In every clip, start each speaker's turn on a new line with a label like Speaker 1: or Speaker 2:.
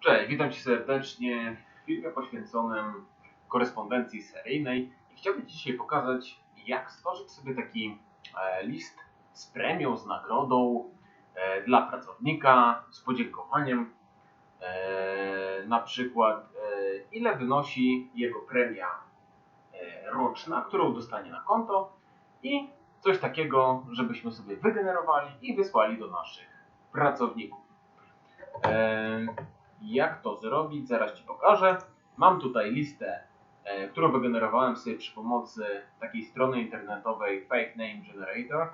Speaker 1: Cześć, witam Cię serdecznie w filmie poświęconym korespondencji seryjnej. Chciałbym Ci dzisiaj pokazać, jak stworzyć sobie taki e, list z premią, z nagrodą e, dla pracownika, z podziękowaniem. E, na przykład, ile wynosi jego premia roczna, którą dostanie na konto i coś takiego, żebyśmy sobie wygenerowali i wysłali do naszych pracowników. Jak to zrobić? Zaraz Ci pokażę. Mam tutaj listę, e, którą wygenerowałem sobie przy pomocy takiej strony internetowej Fake Name Generator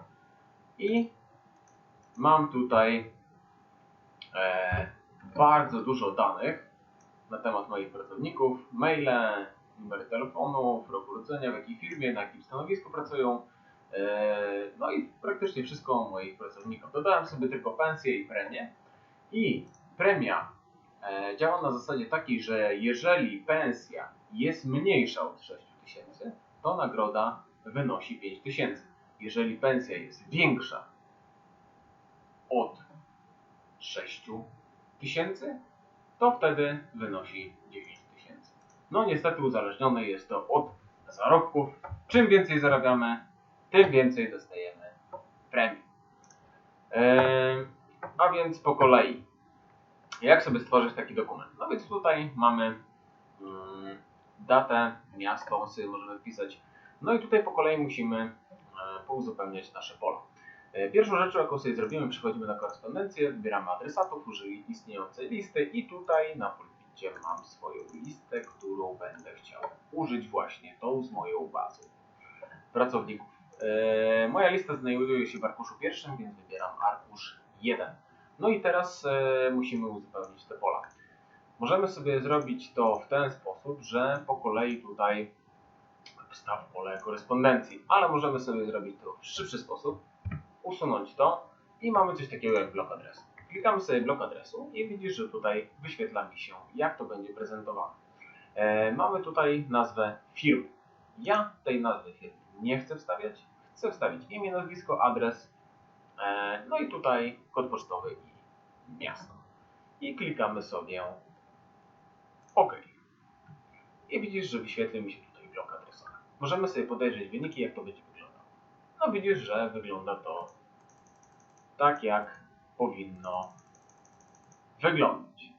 Speaker 1: i mam tutaj e, bardzo dużo danych na temat moich pracowników, maile, numery telefonów, rok urodzenia, w jakiej firmie, na jakim stanowisku pracują, e, no i praktycznie wszystko o moich pracownikach. Dodałem sobie tylko pensję i premię i premia działa na zasadzie takiej, że jeżeli pensja jest mniejsza od 6000, to nagroda wynosi 5000. Jeżeli pensja jest większa od 6000, to wtedy wynosi 9000. No niestety uzależnione jest to od zarobków. Czym więcej zarabiamy, tym więcej dostajemy premii. Eee, a więc po kolei. Jak sobie stworzyć taki dokument? No więc tutaj mamy mm, datę, miasto, sobie możemy wpisać. No i tutaj po kolei musimy e, pouzupełniać nasze pola. E, Pierwszą rzeczą, jaką sobie zrobimy, przechodzimy na korespondencję, wybieramy adresatów, użyj istniejącej listy i tutaj na pulpicie mam swoją listę, którą będę chciał użyć właśnie tą z moją bazą pracowników. E, Moja lista znajduje się w arkuszu pierwszym, więc wybieram arkusz 1. No i teraz e, musimy uzupełnić te pola. Możemy sobie zrobić to w ten sposób, że po kolei tutaj wstaw pole korespondencji, ale możemy sobie zrobić to w szybszy sposób, usunąć to i mamy coś takiego jak blok adresu. Klikamy sobie blok adresu i widzisz, że tutaj wyświetla mi się, jak to będzie prezentowane. E, mamy tutaj nazwę firmy. Ja tej nazwy firmy nie chcę wstawiać. Chcę wstawić imię, nazwisko, adres, e, no i tutaj kod pocztowy i miasto. I klikamy sobie OK. I widzisz, że wyświetli mi się tutaj blok adresowy. Możemy sobie podejrzeć wyniki, jak to będzie wyglądało. No widzisz, że wygląda to tak, jak powinno wyglądać.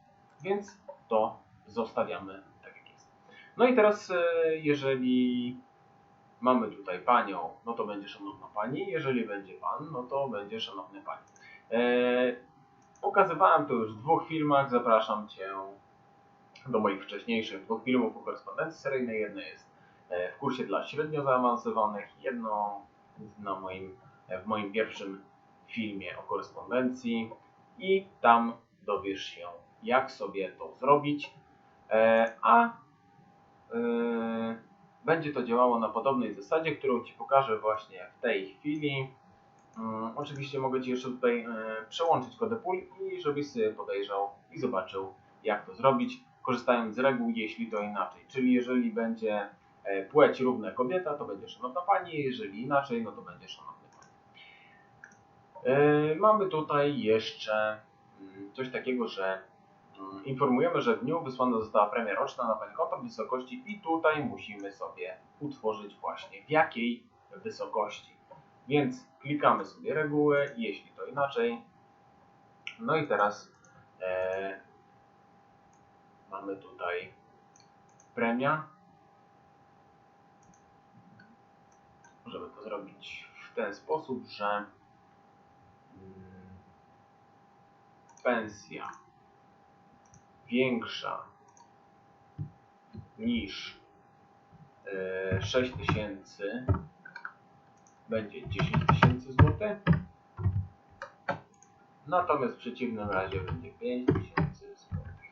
Speaker 1: Więc to zostawiamy tak, jak jest. No i teraz, e, jeżeli mamy tutaj panią, no to będzie szanowna pani. Jeżeli będzie pan, no to będzie szanowny pani. Pokazywałem to już w dwóch filmach. Zapraszam Cię do moich wcześniejszych dwóch filmów o korespondencji seryjnej. Jedno jest e, w kursie dla średnio zaawansowanych, jedno na moim, e, w moim pierwszym filmie o korespondencji i tam dowiesz się, jak sobie to zrobić. E, a będzie to działało na podobnej zasadzie, którą Ci pokażę właśnie w tej chwili. Mm, Oczywiście mogę Ci jeszcze tutaj e, przełączyć kodę pól i żebyś sobie podejrzał i zobaczył, jak to zrobić, korzystając z reguł, jeśli to inaczej. Czyli jeżeli będzie e, płeć równa kobieta, to będzie szanowna pani, jeżeli inaczej, no to będzie szanowny pan. E, Mamy tutaj jeszcze mm, coś takiego, że mm, informujemy, że w dniu wysłana została premia roczna na Pani konto w wysokości i tutaj musimy sobie utworzyć właśnie w jakiej wysokości. Więc klikamy sobie reguły, jeśli to inaczej. No i teraz e, mamy tutaj premia. Możemy to zrobić w ten sposób, że mm, pensja większa niż e, 6000 będzie 10 tysięcy złotych. Natomiast w przeciwnym razie będzie 5 tysięcy złotych.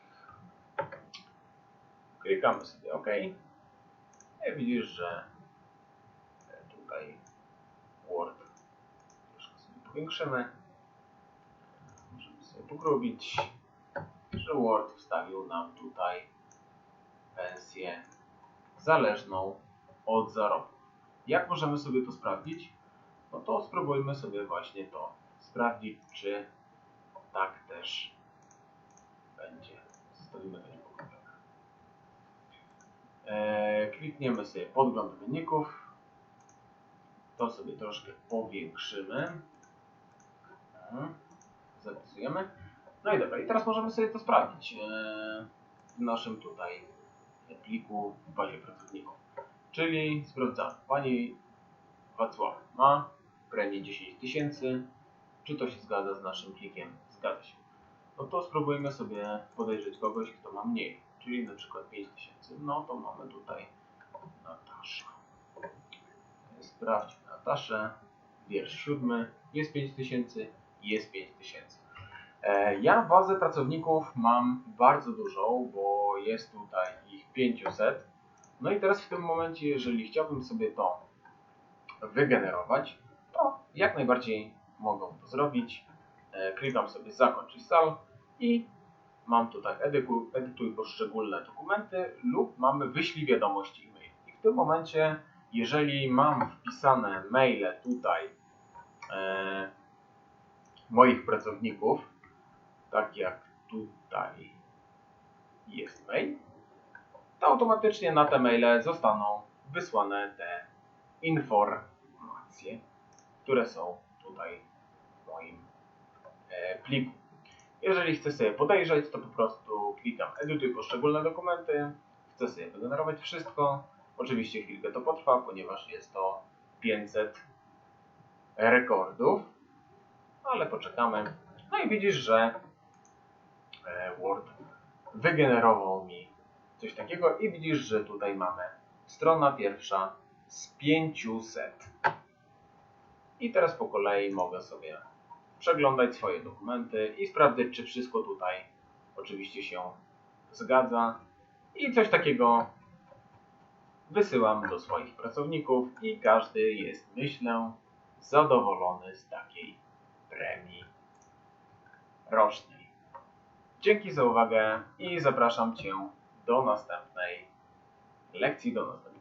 Speaker 1: Klikamy sobie OK. I widzisz, że tutaj Word troszkę sobie powiększymy. Możemy sobie pogrubić, że Word wstawił nam tutaj pensję zależną od zarobku. Jak możemy sobie to sprawdzić? No to spróbujmy sobie właśnie to sprawdzić, czy tak też będzie Zostawimy to niepokończone. E, klikniemy sobie podgląd wyników. To sobie troszkę powiększymy. Mhm. Zapisujemy. No i dobra, i teraz możemy sobie to sprawdzić e, w naszym tutaj pliku w bazie pracowników. Czyli sprawdzamy. Pani Wacław ma premię 10 tysięcy. Czy to się zgadza z naszym plikiem? Zgadza się. No to spróbujmy sobie podejrzeć kogoś, kto ma mniej. Czyli na przykład 5 tysięcy. No to mamy tutaj Natasza. Sprawdźmy Nataszę. Wiersz siódmy. Jest 5 tysięcy. Jest 5 tysięcy. E, Ja bazę pracowników mam bardzo dużą, bo jest tutaj ich 500. No i teraz w tym momencie, jeżeli chciałbym sobie to wygenerować, to jak najbardziej mogą to zrobić. E, Klikam sobie zakończyć sal i mam tutaj edykuj, edytuj poszczególne dokumenty lub mamy wyślij wiadomość e-mail. I w tym momencie, jeżeli mam wpisane maile tutaj e, moich pracowników, tak jak tutaj jest mail, to automatycznie na te maile zostaną wysłane te informacje, które są tutaj w moim e, pliku. Jeżeli chcę sobie podejrzeć, to po prostu klikam edytuj poszczególne dokumenty, chcę sobie wygenerować wszystko. Oczywiście chwilkę to potrwa, ponieważ jest to 500 rekordów, ale poczekamy. No i widzisz, że e, Word wygenerował mi coś takiego i widzisz, że tutaj mamy strona pierwsza z 500. I teraz po kolei mogę sobie przeglądać swoje dokumenty i sprawdzać, czy wszystko tutaj oczywiście się zgadza. I coś takiego wysyłam do swoich pracowników i każdy jest, myślę, zadowolony z takiej premii rocznej. Dzięki za uwagę i zapraszam Cię do następnej lekcji, do następnego